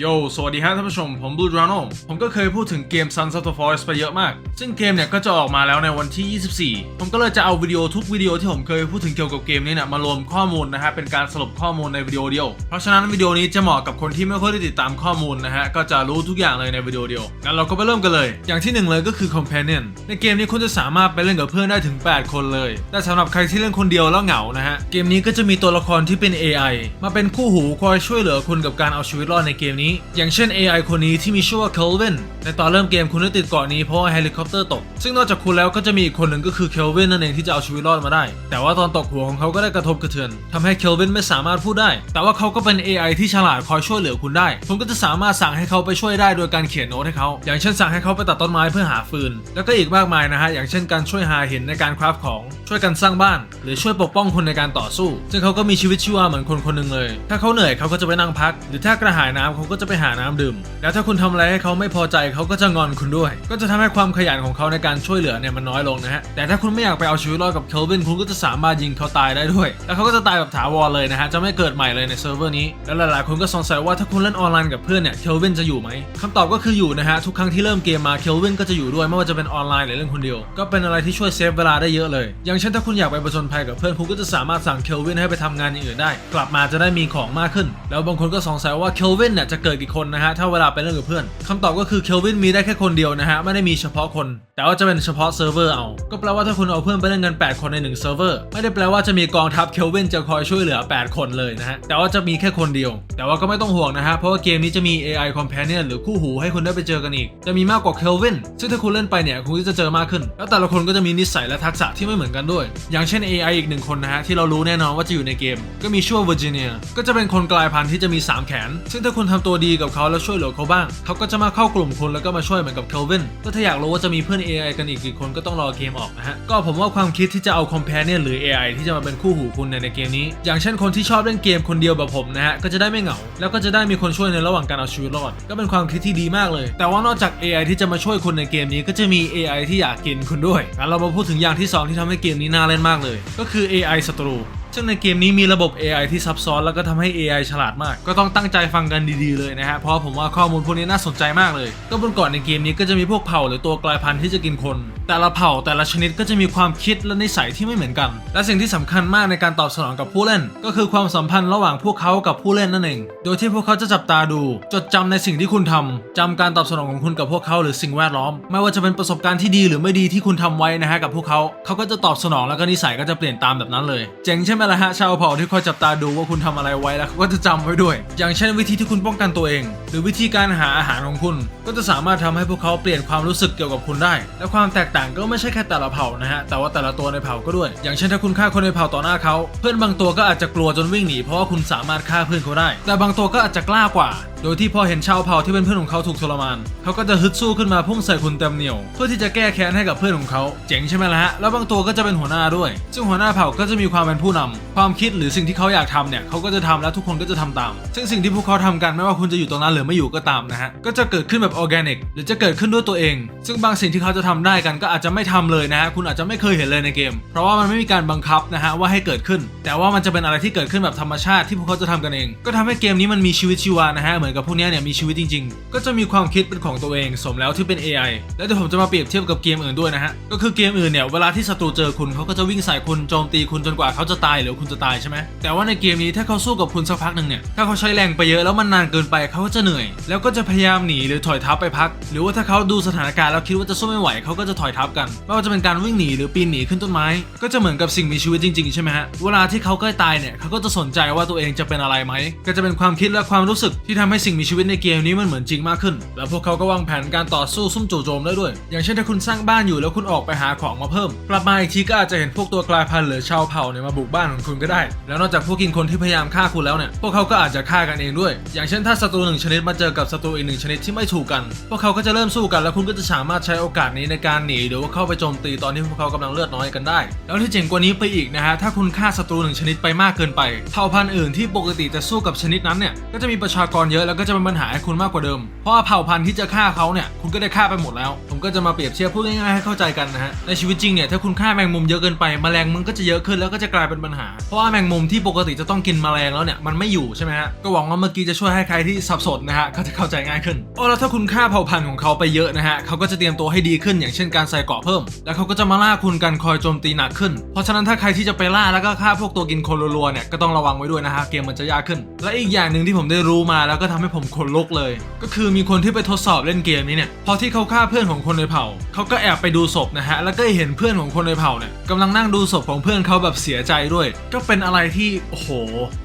โย สวัสดีฮะท่านผู้ชม ผม Blue Drano ผมก็เคยพูดถึงเกม Sons of the Forest ไปเยอะมาก ซึ่งเกมเนี่ยก็จะออกมาแล้วในวันที่ 24 ผมก็เลยจะเอาวิดีโอทุกวิดีโอที่ผมเคยพูดถึงเกี่ยวกับเกมนี้เนี่ยมารวมข้อมูลนะฮะ เป็นการสรุปข้อมูลในวิดีโอเดียว เพราะฉะนั้นวิดีโอนี้จะเหมาะกับคนที่ไม่ค่อยได้ติดตามข้อมูลนะฮะ ก็จะรู้ทุกอย่างเลยในวิดีโอเดียว งั้นเราก็ไปเริ่มกันเลย อย่างที่หนึ่งเลยก็คือ Companion ในเกมนี้คุณจะสามารถไปเล่นกับเพื่อนได้ถึง 8 คนเลย แต่สำหรับใครที่เล่นคนเดียวแล้วเหงานะฮะ เกมนี้ก็จะมีตัวละครที่เป็น AI มาเป็นคู่หูคอยช่วยเหลือคุณกับการเอาชีวิตรอดในเกมนี้อย่างเช่น AI คนนี้ที่มีชื่อว่า Kelvin ในตอนเริ่มเกมคุณได้ติดเกาะนี้เพราะว่าเฮลิคอปเตอร์ตก ซึ่งนอกจากคุณแล้วก็จะมีอีกคนหนึ่งก็คือ Kelvin นั่นเองที่จะเอาชีวิตรอดมาได้ แต่ว่าตอนตกหัวของเขาก็ได้กระทบกระเทือนทำให้ Kelvin ไม่สามารถพูดได้ แต่ว่าเขาก็เป็น AI ที่ฉลาดคอยช่วยเหลือคุณได้ คุณก็จะสามารถสั่งให้เขาไปช่วยได้โดยการเขียนโน้ตให้เขา อย่างเช่นสั่งให้เขาไปตัดต้นไม้เพื่อหาฟืน แล้วก็อีกมากมายนะฮะ อย่างเช่นการช่วยหาหินในการคราฟของ ช่วยกันสร้างบ้าน หรือช่วยปกป้องคนในการต่อสู้ ซึ่งเขาก็มีชีวิตชีวาเหมือนคนคนหนึ่งเลย ถ้าเขาเหนื่อยเขาก็จะไปนั่งพัก หรือถ้ากระหายน้ำเขาก็จะไปหาน้ำดื่ม แล้วถ้าคุณทำอะไรให้เขาไม่พอใจเขาก็จะงอนคุณด้วย ก็จะทำให้ความขยันของเขาในการช่วยเหลือเนี่ยมันน้อยลงนะฮะ แต่ถ้าคุณไม่อยากไปเอาชีวิตรอดกับเคลวินคุณก็จะสามารถยิงเขาตายได้ด้วย แล้วเขาก็จะตายแบบถาวรเลยนะฮะ จะไม่เกิดใหม่เลยในเซิร์ฟเวอร์นี้ แล้วหลายๆคนก็สงสัยว่าถ้าคุณเล่นออนไลน์กับเพื่อนเนี่ยเคลวินจะอยู่ไหมคำตอบก็คืออยู่นะฮะ ทุกครั้งที่เริ่มเกมมาเคลวินก็จะอยู่ด้วยไม่ว่าจะเป็นออนไลน์หรือเล่นคนเดียว ก็เป็นอะไรที่ช่วยเซฟเวลาได้เยอะเลย อย่างเช่นถ้าคุณอยากไปผจญภัยกับเพื่อนคุณก็จะสามารถสั่งเคลวินให้ไปทำงานอย่างอื่นได้ กลับมาจะได้มีของมากขึ้น แล้วบางคนก็สงสัยว่าเคลวินเนี่ยจะเกิดกี่คนนะฮะถ้าเวลาไปเล่นกับเพื่อนคำตอบก็คือเคลวินมีได้แค่คนเดียวนะฮะไม่ได้มีเฉพาะคน แต่ว่าจะเป็นเฉพาะเซิร์ฟเวอร์เอาก็แปลว่าถ้าคุณเอาเพื่อนไปเล่นกัน 8 คนใน1เซิร์ฟเวอร์ไม่ได้แปลว่าจะมีกองทัพเคลวินจะคอยช่วยเหลือ 8 คนเลยนะฮะแต่ว่าจะมีแค่คนเดียว แต่ว่าก็ไม่ต้องห่วงนะฮะเพราะว่าเกมนี้จะมี AI companion หรือคู่หูให้คุณได้ไปเจอกันอีก จะมีมากกว่าเคลวินซึ่งถ้าคุณเล่นไปเนี่ยคุณก็จะเจอมากขึ้น แล้วแต่ละคนก็จะมีนิสัยและทักษะที่ไม่เหมือนกันด้วย อย่างเช่น AI อีกหนึ่งคนนะฮะที่เรารู้แน่นอนว่าจะอยู่ในเกม ก็มีชื่อว่า Virginia ก็จะเป็นคนกลายพันธุ์ที่จะมีสามแขน ซึ่งถ้าคุณทำตัวดีกับเขาแล้วช่วยเหลือเขาบ้าง เขาก็จะมาเข้ากลุ่มคุณแล้วก็มาช่วยเหมือนกับเคลวินก็ถ้าอยากรู้ว่าจะมีเพื่อน AI กันอีกกี่คนก็ต้องรอเกมออกนะฮะ ก็ผมว่าความคิดที่จะเอา companion หรือ AI ที่จะมาเป็นคู่หูคุณในในเกมนี้ อย่างเช่นคนที่ชอบเล่นเกมคนเดียวแบบผมนะฮะ ก็จะได้ไม่เหงา แล้วก็จะได้มีคนช่วยในระหว่างการเอาชีวิตรอด ก็เป็นความคิดที่ดีมากเลย แต่ว่านอกจาก AI ที่จะมาช่วยคุณในเกมนี้ ก็จะมี AI ที่อยากกินคุณด้วยงั้นเรามาพูดถึงอย่างที่สองที่ทำให้เกมนี้น่าเล่นมากเลย ก็คือ AI ศัตรู ซึ่งในเกมนี้มีระบบ AI ที่ซับซ้อนแล้วก็ทำให้ AI ฉลาดมาก ก็ต้องตั้งใจฟังกันดีๆเลยนะฮะ เพราะผมว่าข้อมูลพวกนี้น่าสนใจมากเลย ก็บนเก่อนในเกมนี้ก็จะมีพวกเผ่าหรือตัวกลายพันธุ์ที่จะกินคน แต่ละเผ่าแต่ละชนิดก็จะมีความคิดและนิสัยที่ไม่เหมือนกัน และสิ่งที่สำคัญมากในการตอบสนองกับผู้เล่น ก็คือความสัมพันธ์ระหว่างพวกเขากับผู้เล่นนั่นเอง โดยที่พวกเขาจะจับตาดู จดจำในสิ่งที่คุณทำจำการตอบสนองของคุณกับพวกเขาหรือสิ่งแวดล้อม ไม่ว่าจะเป็นประสบการณ์ที่ดีหรือไม่ดีที่คุณทำไว้นะฮะกับพวกเขา เขาก็จะตอบสนองแล้วก็นิสัยก็จะเปลี่ยนตามแบบนั้นเลย เจ๋งใช่ไหมล่ะฮะชาวเผ่าที่คอยจับตาดูว่าคุณทำอะไรไว้แล้วเขาก็จะจำไว้ด้วย อย่างเช่นวิธีที่คุณป้องกันตัวเอง หรือวิธีการหาอาหารของคุณ ก็จะสามารถทำให้พวกเขาเปลี่ยนความรู้สึกเกี่ยวกับคุณได้ และความแตกต่างก็ไม่ใช่แค่แต่ละเผ่านะฮะแต่ว่าแต่ละตัวในเผ่าก็ด้วย อย่างเช่นถ้าคุณฆ่าคนในเผ่าต่อหน้าเขา เพื่อนบางตัวก็อาจจะกลัวจนวิ่งหนีเพราะว่าคุณสามารถฆ่าเพื่อนเขาได้ แต่บางตัวก็อาจจะกล้ากว่า โดยที่พอเห็นชาวเผ่าที่เป็นเพื่อนของเขาถูกทรมานเขาก็จะฮึดสู้ขึ้นมาพุ่งใส่คุณเต็มเหนียวเพื่อที่จะแก้แค้นให้กับเพื่อนของเขาเจ๋งใช่ไหมล่ะฮะแล้วบางตัวก็จะเป็นหัวหน้าด้วย ซึ่งหัวหน้าเผ่าก็จะมีความเป็นผู้นำความคิดหรือสิ่งที่เขาอยากทำเนี่ยเขาก็จะทำแล้วทุกคนก็จะทำตาม ซึ่งสิ่งที่พวกเขาทำกันไม่ว่าคุณจะอยู่ตรงนั้นหรือไม่อยู่ก็ตามนะฮะก็จะเกิดขึ้นแบบออร์แกนิก หรือจะเกิดขึ้นด้วยตัวเอง ซึ่งบางสิ่งที่เขาจะทำได้กันก็อาจจะไม่ทำเลยนะฮะคุณอาจจะไม่เคยเห็นเลยในเกม เพราะว่ามันไม่มีการบังคับนะฮะว่าให้เกิดขึ้น แต่ว่ามันจะเป็นอะไรที่เกิดขึ้นแบบธรรมชาติที่พวกเขาจะทำกันเอง ก็ทำให้เกมนี้มันมีชีวิตชีวานะฮะเหมือนกับพวกนี้เนี่ยมีชีวิตจริง ๆ ก็จะมีความคิดเป็นของตัวเอง สมแล้วที่เป็น AI แล้วเดี๋ยวผมจะมาเปรียบเทียบกับเกมอื่นด้วยนะฮะก็คือเกมอื่นเนี่ยเวลาที่ศัตรูเจอคุณเขาก็จะวิ่งใส่คุณโจมตีคุณจนกว่าเขาจะตายหรือคุณจะตายใช่ไหมแต่ว่าในเกมนี้ถ้าเขาสู้กับคุณสักพักหนึ่งเนี่ยถ้าเขาใช้แรงไปเยอะแล้วมันนานเกินไปเขาก็จะเหนื่อย แล้วก็จะพยายามหนีหรือถอยทับไปพัก หรือว่าถ้าเขาดูสถานการณ์แล้วคิดว่าจะสู้ไม่ไหวเขาก็จะถอยทับกันไม่ว่าจะเป็นการวิ่งหนีหรือปีนหนีขึ้นต้นไม้ ก็จะเหมือนกับสิ่งมีชีวิตจริงๆใช่ไหมฮะเวลาที่เขาใกล้ตายเนี่ยเขาก็จะสนใจว่าตัวเองจะเป็นอะไรไหมก็จะเป็นความคิดและความรู้สึกที่ทำให้สิ่งมีชีวิตในเกมนี้มันเหมือนจริงมากขึ้น แล้วพวกเขาก็วางแผนการต่อสู้ซุ่มจู่โจมได้ด้วย อย่างเช่นถ้าคุณสร้างบ้านอยู่แล้วคุณออกไปหาของมาเพิ่มกลับมาอีกทีก็อาจจะเห็นพวกตัวกลายพันธุ์หรือชาวเผ่าเนี่ยมาบุกบ้านของคุณก็ได้ แล้วนอกจากพวกกินคนที่พยายามฆ่าคุณแล้วเนี่ยพวกเขาก็อาจจะฆ่ากันเองด้วย อย่างเช่นถ้าศัตรูหนึ่งชนิดมาเจอกับศัตรูอีกหนึ่งชนิดที่ไม่ถูกกัน พวกเขาก็จะเริ่มสู้กันแล้วคุณก็จะสามารถใช้โอกาสนี้ในการหนีหรือว่าเข้าไปโจมตีตอนที่พวกเขากำลังเลือดน้อยกันได้ แล้วที่เจ๋งกว่านี้ไปอีกนะฮะถ้าคุณฆ่าศัตรูหนึ่งชนิดไปมากเกินไปเผ่าพันธุ์อื่นที่ปกติจะสู้กับชนิดนั้นเนี่ยก็จะมีประชากรเยอะแล้วก็จะเป็นปัญหาให้คุณมากกว่าเดิม เพราะว่าเผ่าพันธุ์ที่จะฆ่าเขาเนี่ยคุณก็ได้ฆ่าไปหมดแล้ว ผมก็จะมาเปรียบเทียบพูดง่ายๆให้เข้าใจกันนะฮะในชีวิตจริงเนี่ยถ้าคุณฆ่าแมงมุมเยอะเกินไปแมลงมันก็จะเยอะขึ้นแล้วก็จะกลายเป็นปัญหา เพราะว่าแมงมุมที่ปกติจะต้องกินแมลงแล้วเนี่ยมันไม่อยู่ใช่ไหมฮะก็หวังว่าเมื่อกี้จะช่วยให้ใครที่สับสนนะฮะเขาจะเข้าใจง่ายขึ้นโอ้แล้วถ้าคุณฆ่าเผ่าพันธุ์ของเขาไปเยอะนะฮะเขาก็จะเตรียมตัวให้ดีขึ้นอย่างเช่นการใส่เกาะเพิ่ม แล้วเขาก็จะมาล่าคุณกันคอยโจมตีหนักขึ้น เพราะฉะนั้นถ้าใครที่จะไปล่าแล้วก็ฆ่าพวกตัวกินคนรัวๆเนี่ยก็ต้องระวังไว้ด้วยนะฮะเกมมันจะยากขึ้น และอีกอย่างหนึ่งที่ผมได้รู้มาแล้วก็ทำให้ผมขนลุกเลย ก็คือมีคนที่ไปทดสอบเล่นเกมนี้เนี่ยพอที่เขาฆ่าเพื่อนของคนในเผ่าเขาก็แอบไปดูศพนะฮะแล้วก็เห็นเพื่อนของคนในเผ่าเนี่ยกำลังนั่งดูศพของเพื่อนเขาแบบเสียใจด้วย ก็เป็นอะไรที่โอ้โห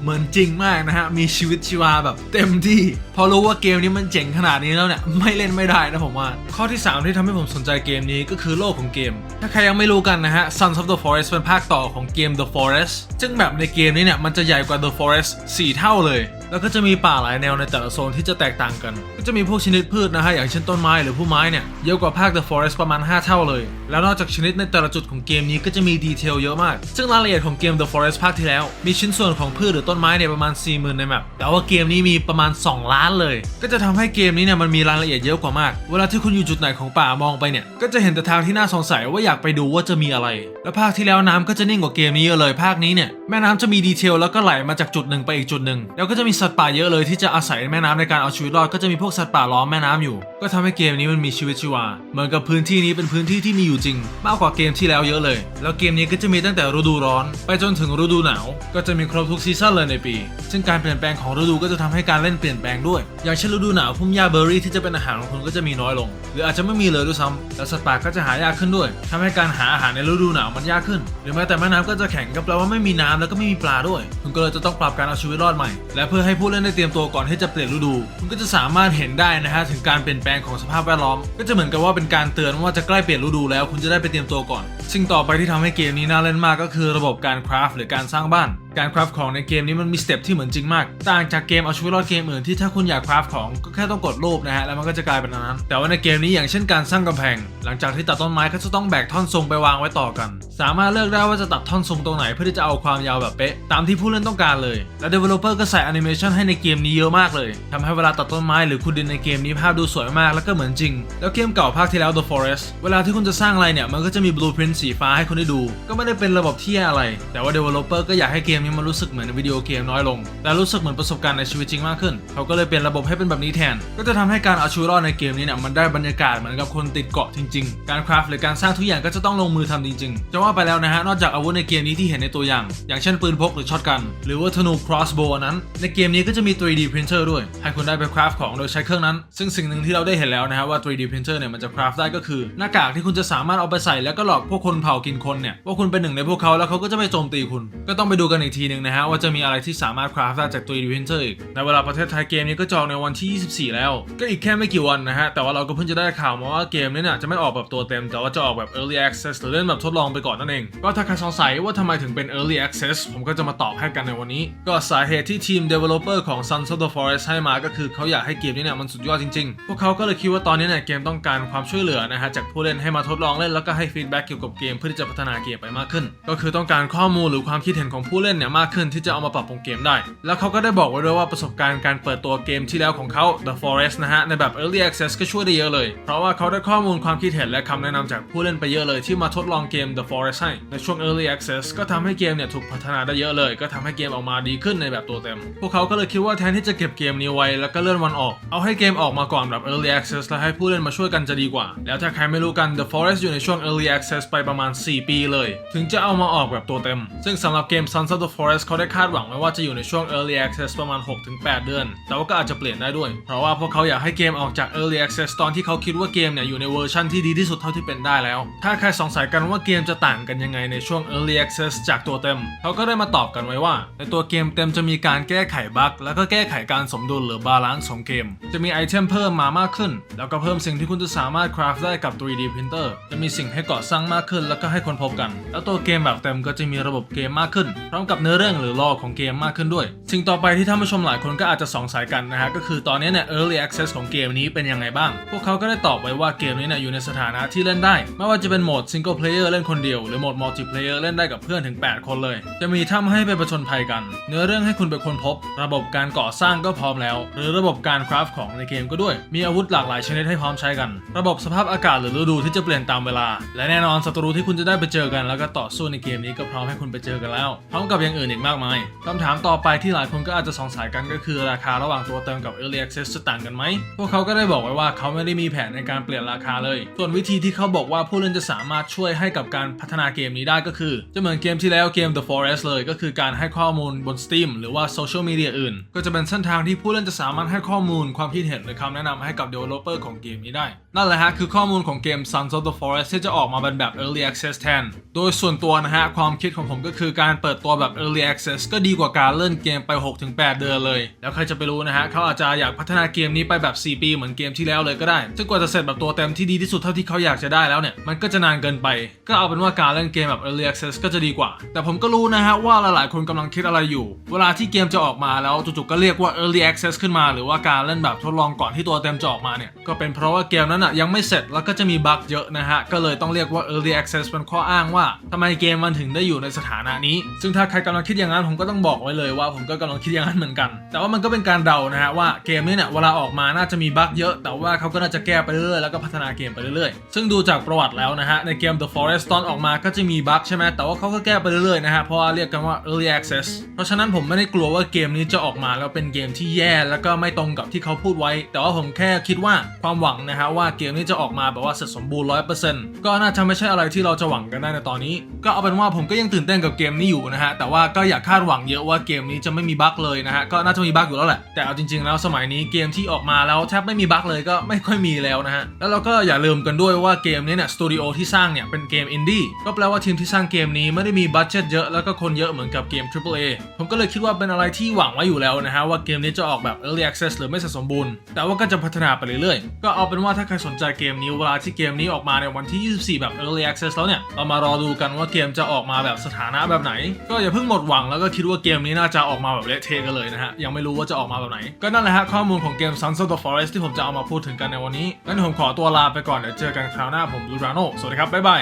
เหมือนจริงมากนะฮะมีชีวิตชีวาแบบเต็มที่ พอรู้ว่าเกมนี้มันเจ๋งขนาดนี้แล้วเนี่ยไม่เล่นไม่ได้นะผมว่า ข้อที่ 3 ที่ทำให้ผมสนใจเกมนี้ก็คือโลกของเกม ถ้าใครยังไม่รู้กันนะฮะ Sons of the Forest เป็นภาคต่อของเกม The Forest ซึ่งแบบในเกมนี้เนี่ยมันจะใหญ่กว่า The Forest 4 เท่าเลย แล้วก็จะมีป่าหลายแนวในแต่ละโซนที่จะแตกต่างกัน ก็จะมีพวกชนิดพืชนะฮะอย่างเช่นต้นไม้หรือผู้ไม้เนี่ยเยอะกว่าภาค The Forest ประมาณ 5 เท่าเลย แล้วนอกจากชนิดในแต่ละจุดของเกมนี้ก็จะมีดีเทลเยอะมาก ซึ่งรายละเอียดของเกม The Forest ภาคที่แล้วมีชิ้นส่วนของพืชหรือต้นไม้เนี่ยประมาณ 40,000ในแมปแต่ว่าเกมนี้มีประมาณ 2 ล้านเลย ก็จะทำให้เกมนี้เนี่ยมันมีรายละเอียดเยอะกว่ามาก เวลาที่คุณอยู่จุดไหนของป่ามองไปเนี่ยก็จะเห็นแต่ทางที่น่าสงสัยว่าอยากไปดูว่าจะมีอะไร แล้วภาคที่แล้วน้ำก็จะนิ่งกว่าเกมนี้เยอะเลย ภาคนี้เนี่ยแม่น้ำจะมีดีเทลแล้วก็ไหลมาจากจุดหนึ่งไปอีกจุดหนึ่งแล้วก็จะมีสัตว์ป่าเยอะเลยที่จะอาศัยแม่น้ำในการเอาชีวิตรอดก็จะมีพวกสัตว์ป่าล้อมแม่น้ำอยู่ ก็ทำให้เกมนี้มันมีชีวิตชีวา เหมือนกับพื้นที่นี้เป็นพื้นที่ที่มีอยู่จริง มากกว่าเกมที่แล้วเยอะเลย แล้วเกมนี้ก็จะมีตั้งแต่ฤดูร้อน ไปจนถึงฤดูหนาว ก็จะมีครบทุกซีซั่นเลยในปี ซึ่งการเปลี่ยนแปลงของฤดูก็จะทำให้การเล่นเปลี่ยนแปลงด้วย อย่างเช่นฤดูหนาวพุ่มหญ้าเบอร์รี่ที่จะเป็นอาหารของคุณก็จะมีน้อยลง หรืออาจจะไม่มีเลยด้วยซ้ำแล้วสัตว์ป่าก็จะหายากขึ้นด้วยทำให้การหาอาหารในฤดูหนาวมันยากขึ้น หรือแม้แต่แม่น้ำก็จะแข็งก็แปลว่าไม่มีน้ำแล้วก็ไม่มีปลาด้วย คุณก็เลยจะต้องปรับการเอาชีวิตรอดใหม่ และเพื่อให้ผู้เล่นได้เตรียมตัวก่อนที่จะเปลี่ยนฤดู คุณก็จะสามารถเห็นได้นะฮะถึงการเปลี่ยนแปลงของสภาพแวดล้อม ก็จะเหมือนกับว่าเป็นการเตือนว่าจะใกล้เปลี่ยนฤดูแล้ว คุณจะได้ไปเตรียมตัวก่อน สิ่งต่อไปที่ทำให้เกมนี้น่าเล่นมากก็คือระบบการคราฟหรือการสร้างบ้าน การคราฟของในเกมนี้มันมีสเต็ปที่เหมือนจริงมาก ต่างจากเกมเอาชีวิตรอดเกมอื่นที่ถ้าคุณอยากคราฟของก็แค่ต้องกดรูปนะฮะแล้วมันก็จะกลายเป็นนั้น แต่ว่าในเกมนี้อย่างเช่นการสร้างกำแพง หลังจากที่ตัดต้นไม้ก็จะต้องแบกท่อนทรงไปวางไว้ต่อกัน สามารถเลือกได้ว่าจะตัดท่อนทรงตรงไหนเพื่อที่จะเอาความยาวแบบเป๊ะตามที่ผู้เล่นต้องการเลย และ developer ก็ใส่แอนิเมชันให้ในเกมนี้เยอะมากเลยทำให้เวลาตัดต้นไม้หรือขุดดินในเกมนี้ภาพดูสวยมากแล้วก็เหมือนจริง แล้วเกมเก่าภาคที่แล้ว The Forest เวลาที่คุณจะสร้างอะไรเนี่ยมันก็จะมี blueprint สีฟ้าให้คุณได้ดู ก็ไม่ได้เป็นระบบที่แย่อะไร แต่ว่า developer ก็อยากให้เกมนี้มันรู้สึกเหมือนวิดีโอเกมน้อยลง และรู้สึกเหมือนประสบการณ์ในชีวิตจริงมากขึ้น เขาก็เลยเปลี่ยนระบบให้เป็นแบบนี้แทน ก็จะทำให้การเอาชีวิตรอดในเกมนี้เนี่ยมันได้บรรยากาศเหมือนกับคนติดเกาะจริงๆ การคราฟหรือการสร้างทุกอย่างก็จะต้องลงมือทำจริงๆ จะว่าไปแล้วนะฮะนอกจากอาวุธในเกมนี้ที่เห็นในตัวอย่าง อย่างเช่นปืนพกหรือช็อตกัน หรือว่าธนู crossbow นั้น ในเกมนี้ก็จะมี 3D printer ด้วย ให้คุณได้ไปคราฟของโดยใช้เครื่องนั้น ซึ่งสิ่งหนึ่งที่เราได้เห็นแล้วนะฮะว่า 3D printer เนี่ยมันจะคราฟได้ก็คือ หน้ากากที่คุณจะสามารถเอาไปใส่แล้วก็หลอกพวกคนเผากินคนเนี่ยว่าคุณเป็นหนึ่งในพวกเขาแล้วเขาก็จะไม่โจมตีคุณ ก็ต้องไปดูกันอีกทีหนึ่งนะฮะว่าจะมีอะไรที่สามารถคราฟได้จาก 3D printer อีกในเวลาประเทศไทยเกมนี้ก็จออกในวันที่ 24 แล้ว ก็อีกแค่ไม่กี่วันนะฮะแต่ว่าเราก็เพิ่งจะได้ข่าวมาว่าเกมนี้เนี่ยจะไม่ออกแบบตัวเต็ม แต่ว่าจะออกแบบ early access หรือเล่นแบบทดลองไปก่อนนั่นเองก็ถ้าใครสงสัยว่าทำไมถึงเป็น early access ผมก็จะมาตอบให้กันในวันนี้ ก็สาเหตุที่ทีม developer ของ Sons of the Forest ให้มาก็คือเขาอยากให้เกมนี้เนี่ยมันสุดยอดจริงๆ พวกเขาก็เลยคิดว่าตอนนี้เนี่ยเกมต้องการความช่วยเหลือนะฮะจากผู้เล่นให้มาทดลองเล่นแล้วก็ให้ฟีดแบ็กเกี่ยวกับเกมเพื่อที่จะพัฒนาเกมไปมากขึ้น ก็คือต้องการข้อมูลหรือความคิดเห็นของผู้เล่นเนี่ยมากขึ้นที่จะเอามาปรับปรุงเกมได้ แล้วเขาก็ได้บอกไว้ด้วยว่าประสบการณ์การเปิดตัวเกมที่แล้วของเขา The Forest นะฮะในแบบ Early Access ก็ช่วยได้เยอะเลย เพราะว่าเขาได้ข้อมูลความคิดเห็นและคำแนะนำจากผู้เล่นไปเยอะเลยที่มาทดลองเกม The Forest ให้ในช่วง Early Access ก็ทำให้เกมเนี่ยถูกพัฒนาได้เยอะเลย ก็ทำให้เกมออกมาดีขึ้นในแบบตัวเต็ม พวกเขาก็เลยคิดว่าแทนที่จะเก็บเกมนี้ไว้แล้วก็เลื่อนวันออก เอาให้เกมออกมาก่อนแบบ Early Access แล้วให้ผู้เล่นมาช่วยกันจะดีกว่า แล้วถ้าใครไม่รู้กัน The Forest อยู่ในช่วง Early Access ไปประมาณ 4 ปีเลย ถึงจะเอามาออกแบบตัวเต็ม ซึ่งสำหรับเกม Sons of the Forest เขาได้คาดหวังไว้ว่าจะอยู่ในช่วง Early Access ประมาณ 6-8 เดือน แต่ว่าก็อาจจะเปลี่ยนได้ด้วย เพราะว่าพวกเขาอยากให้เกมออกจาก Early Access ตอนที่เขาคิดว่าเกมเนี่ยอยู่ในเวอร์ชันที่ดีที่สุดเท่าที่เป็นได้แล้ว ถ้าใครสงสัยกันว่าเกมจะต่างกันยังไงในช่วง Early Access จากตัวเต็ม เขาก็ได้มาตอบกันไว้ว่า ในตัวเกมเต็มจะมีการแก้ไขบั๊กแล้วก็แก้ไขการสมดุลหรือบาลานซ์ของเกม จะมีไอเทมเพิ่มมามากขึ้น แล้วก็เพิ่มสิ่งที่คุณจะสามารถคราฟได้กับ 3D printer จะมีสิ่งให้ก่อสร้างมากขึ้น แล้วก็ให้คนพบกัน แล้วตัวเกมแบบเต็มก็จะมีระบบเกมมากขึ้นพร้อมกับเนื้อเรื่องหรือรอของเกมมากขึ้นด้วย สิ่งต่อไปที่ท่านผู้ชมหลายคนก็อาจจะสงสัยกันนะฮะก็คือตอนนี้เนี่ย early access ของเกมนี้เป็นยังไงบ้าง พวกเขาก็ได้ตอบไว้ว่าเกมนี้เนี่ยอยู่ในสถานะที่เล่นได้ ไม่ว่าจะเป็นโหมด single player เล่นคนเดียว หรือโหมด multiplayer เล่นได้กับเพื่อนถึง 8 คนเลย จะมีถ้ำให้ไปประชนภัยกัน เนื้อเรื่องให้คุณไปค้นพบ ระบบการก่อสร้างก็พร้อมแล้ว หรือระบบการคราฟของในเกมก็ด้วย มีอาวุธหลากหลายชนิดให้พร้อมใช้กัน ระบบสภาพอากาศหรือฤดูที่จะเปลี่ยนตามเวลา และแน่นอนศัตรูที่คุณจะได้ไปเจอกัน แล้วก็ต่อสู้ในเกมนี้ก็พร้อมให้คุณไปเจอกันแล้วพร้อมกับอย่างอื่นอีกมากมายคำถามต่อไปที่หลายคนก็อาจจะสงสัยกันก็คือราคาระหว่างตัวเติมกับ Early Access จะต่างกันไหม พวกเขาก็ได้บอกไว้ว่าเขาไม่ได้มีแผนในการเปลี่ยนราคาเลย ส่วนวิธีที่เขาบอกว่าผู้เล่นจะสามารถช่วยให้กับการพัฒนาเกมนี้ได้ก็คือ จะเหมือนเกมที่แล้วเกม The Forest เลย ก็คือการให้ข้อมูลบน Steam หรือว่าโซเชียลมีเดียอื่น ก็จะเป็นเส้นทางที่ผู้เล่นจะสามารถให้ข้อมูลความคิดเห็นหรือคำแนะนำให้กับ Developer ของเกมนี้ได้ นั่นแหละฮะคือข้อมูลของเกม Sons of the Forest ที่จะออกมาเป็นแบบ Early Access แทน โดยส่วนตัวนะฮะความคิดของผมก็คือการเปิดตัวแบบ Early Access ก็ดีกว่าการเล่นเกมไป 6-8 เดือนเลย แล้วใครจะไปรู้นะฮะเขาอาจจะอยากพัฒนาเกมนี้ไปแบบ 4 ปีเหมือนเกมที่แล้วเลยก็ได้ซึ่งกว่าจะเสร็จแบบตัวเต็มที่ดีที่สุดเท่าที่เขาอยากจะได้แล้วเนี่ยมันก็จะนานเกินไป ก็เอาเป็นว่าการเล่นเกมแบบ Early Access ก็จะดีกว่า แต่ผมก็รู้นะฮะว่าหลายๆ คนกำลังคิดอะไรอยู่ เวลาที่เกมจะออกมาแล้วจู่ๆก็เรียกว่า Early Access ขึ้นมาหรือว่าการเล่นแบบทดลองก่อนที่ตัวเต็มจะออกมาเนี่ยก็เป็นเพราะว่าเกมนั้นอะยังไม่เสร็จแล้วก็จะมีบั๊กเยอะนะฮะก็เลยต้องเรียกว่า Early Access เป็นข้ออ้างว่าทำไมเกมมันถึงได้อยู่ในสถานะนี้ ซึ่งถ้าใครกำลังคิดอย่างนั้นผมก็ต้องบอกไว้เลยว่า ผมก็กำลังคิดอย่างนั้นเหมือนกัน แต่ว่ามันก็เป็นการเดานะฮะว่าเกมนี้เนี่ยเวลาออกมาน่าจะมีบั๊กเยอะ แต่ว่าเขาก็น่าจะแก้ไปเรื่อยๆแล้วก็พัฒนาเกมไปเรื่อยๆ ซึ่งดูจากประวัติแล้วนะฮะในเกม The Forest ตอนออกมาก็จะมีบั๊กใช่ไหมแต่ว่าเขาก็แก้ไปเรื่อยๆนะฮะเพราะว่าเรียกกันว่า Early Access เพราะฉะนั้นผมไม่ได้กลัวว่าเกมนี้จะออกมาแล้วเป็นเกมที่แย่แล้วก็ไม่ตรงกับที่เขาพูดไว้ แต่ว่าผมแค่คิดว่าความหวังนะฮะว่าเกมนี้จะออกมาแบบว่าเสร็จสมบูรณ์100%ก็น่าจะไม่ใช่อะไรที่เราจะหวังกันได้ในตอนนี้ ก็เอาเป็นว่าผมก็ยังตื่นเต้นกับเกมนี้อยู่นะฮะแต่ว่าก็อย่าคาดหวังเยอะว่าเกมนี้จะไม่มีบั๊กเลยนะฮะก็น่าจะมีบั๊กอยู่แล้วแหละแต่เอาจริง ๆ แล้วสมัยนี้เกมที่ออกมาแล้วแทบไม่มีบั๊กเลยก็ไม่ค่อยมีแล้วนะฮะแล้วเราก็อย่าลืมกันด้วยว่าเกมนี้เนี่ยสตูดิโอที่สร้างเนี่ยเป็นเกมอินดี้ก็แปลว่าทีมที่สร้างเกมนี้ไม่ได้มีบัตเจ็ตเยอะแล้วก็คนเยอะเหมือนกับเกม AAA ผมก็เลยคิดว่าเป็นอะไรที่หวังไว้อยู่แล้วนะฮะว่าเกมนี้จะออกแบบ Early Access หรือไม่สร็จสมบูรณ์ แต่ว่าก็จะพัฒนาไปเรื่อยๆ ก็เอาเป็นว่าถ้าใครสนใจเกมนี้เวลาที่เกมนี้ออกมาในวันที่ 24 แบบ Early Access แล้วเนี่ยเรามารอดูกันว่าเกมจะออกมาแบบสถานะแบบไหน ก็อย่าเพิ่งหมดหวังแล้วก็คิดว่าเกมนี้น่าจะออกมาแบบเละเทะกันเลยนะฮะ ยังไม่รู้ว่าจะออกมาแบบไหน ก็นั่นแหละฮะข้อมูลของเกม Sunset of Forest ที่ผมจะเอามาพูดถึงกันในวันนี้งั้นผมขอตัวลาไปก่อนเดี๋ยวเจอกันคราวหน้าผมลูราโนสวัสดีครับบ๊ายบาย